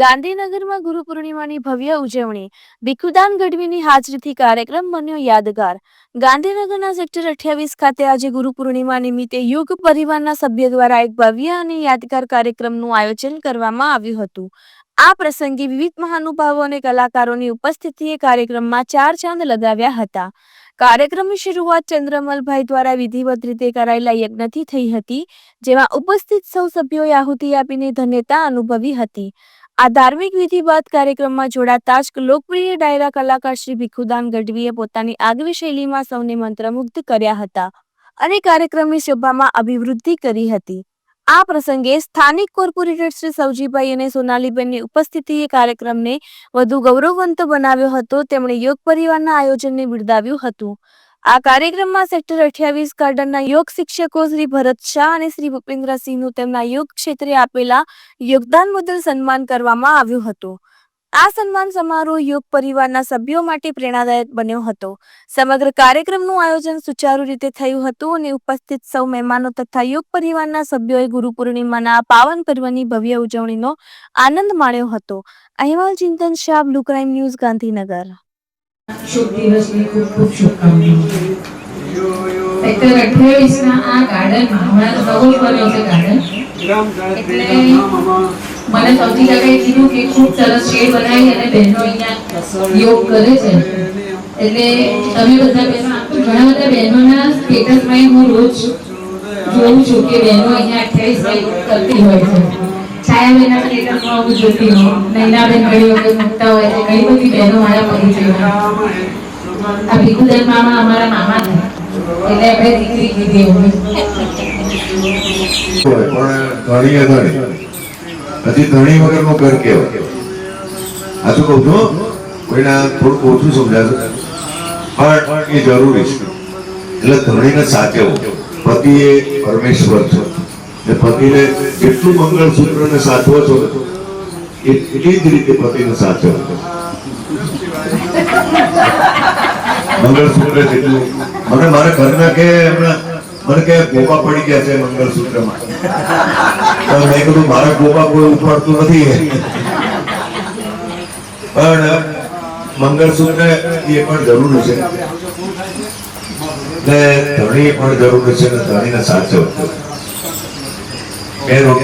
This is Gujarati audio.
ગાંધીનગરમાં ગુરુ પૂર્ણિમાની ભવ્ય ઉજવણી, ભીખુદાન ગઢવીની હાજરીથી કાર્યક્રમ બન્યો યાદગાર. ગાંધીનગરના સેક્ટર અઠ્યાવીસ ખાતે આજે ગુરુ પૂર્ણિમા નિમિત્તે યુગ પરિવારના સભ્ય દ્વારા એક ભવ્ય અને યાદગાર કાર્યક્રમનું આયોજન કરવામાં આવ્યું હતું. આ પ્રસંગે વિવિધ મહાનુભાવો અને કલાકારોની ઉપસ્થિતિએ કાર્યક્રમમાં ચાર ચાંદ લગાવ્યા હતા. કાર્યક્રમની શરૂઆત ચંદ્રમલભાઈ દ્વારા વિધિવત રીતે કરાયેલા યજ્ઞથી થઈ હતી, જેમાં ઉપસ્થિત સૌ સભ્યોએ આહુતિ આપીને ધન્યતા અનુભવી હતી. આ ધાર્મિક વિધિ બાદ કાર્યક્રમમાં જોડાતા જ લોકપ્રિય ડાયરા કલાકાર શ્રી ભીખુદાન ગઢવીએ પોતાની આગવી શૈલીમાં સૌને મંત્રમુગ્ધ કર્યા હતા અને કાર્યક્રમની શોભામાં અભિવૃદ્ધિ કરી હતી. આ પ્રસંગે સ્થાનિક કોર્પોરેટર શ્રી સૌજીભાઈ અને સોનાલીબેનની ઉપસ્થિતિએ કાર્યક્રમને વધુ ગૌરવવંત બનાવ્યો હતો. તેમણે યોગ પરિવારના આયોજનને બિરદાવ્યું હતું. આ કાર્યક્રમમાં સેક્ટર અઠ્યાવીસ ગાર્ડનના યોગ શિક્ષકો શ્રી ભરત શાહ અને શ્રી ભૂપેન્દ્રસિંહનું તેમના યોગ ક્ષેત્રે આપેલા યોગદાન બદલ સન્માન કરવામાં આવ્યું હતું. આ સન્માન સમારોહ યોગ પરિવારના સભ્યો માટે પ્રેરણાદાયક બન્યો હતો. સમગ્ર કાર્યક્રમનું આયોજન સુચારુ રીતે થયું હતું અને ઉપસ્થિત સૌ મહેમાનો તથા યોગ પરિવારના સભ્યોએ ગુરુ પૂર્ણિમાના પાવન પર્વની ભવ્ય ઉજવણીનો આનંદ માણ્યો હતો. અહેવાલ Chintan Shah blue crime news Gandhinagar. શુભ દિવસની ખૂબ ખૂબ શુભકામનાઓ. સેક્ટર આ ગાર્ડનમાં હમણાં તો નવો જ છે ગાર્ડન. એટલે મને સૌથી પહેલા કીધું કે ખૂબ સરસ શેડ બનાવી અને બહેનો અહીંયા યોગ કરે છે. એટલે તમે બધા બહેનો, ઘણા બધા બહેનોના સ્ટેટસમાં હું રોજ જોઉં છું કે બહેનો અહીંયા અઠ્યાવીસ મે કરતી હોય છે. જોતી ઘણી હોય છે. ઘણી બધી બહેનો મારા પરિચયમાં આ ભીખુદાન મામા અમારા મામા એટલે આપણે ધણી હજી ધણી વગરનું ઘર કહેવાય આ તો કહું છું કોઈને આ થોડુંક ઓછું સમજાશે. પણ એ જરૂરી છે. એટલે ધણીને સાચવો. પતિ એ પરમેશ્વર છે. ને પતિને જેટલું મંગળસૂત્રને સાચવો છો એટલી જ રીતે પતિને સાચવો. મંગળસૂત્ર જેટલું. મને મારા ઘરના કે હમણાં મને કે ગોપા પડી ગયા છે મંગળસૂત્રમાં. તો મેં કીધું, મારા ગોપા કોઈ ઉપાડતું નથી. પણ મંગળસૂત્ર એ પણ જરૂરી છે. ને ધણી પણ જરૂરી છે ને ધણીને સાચો રોટલી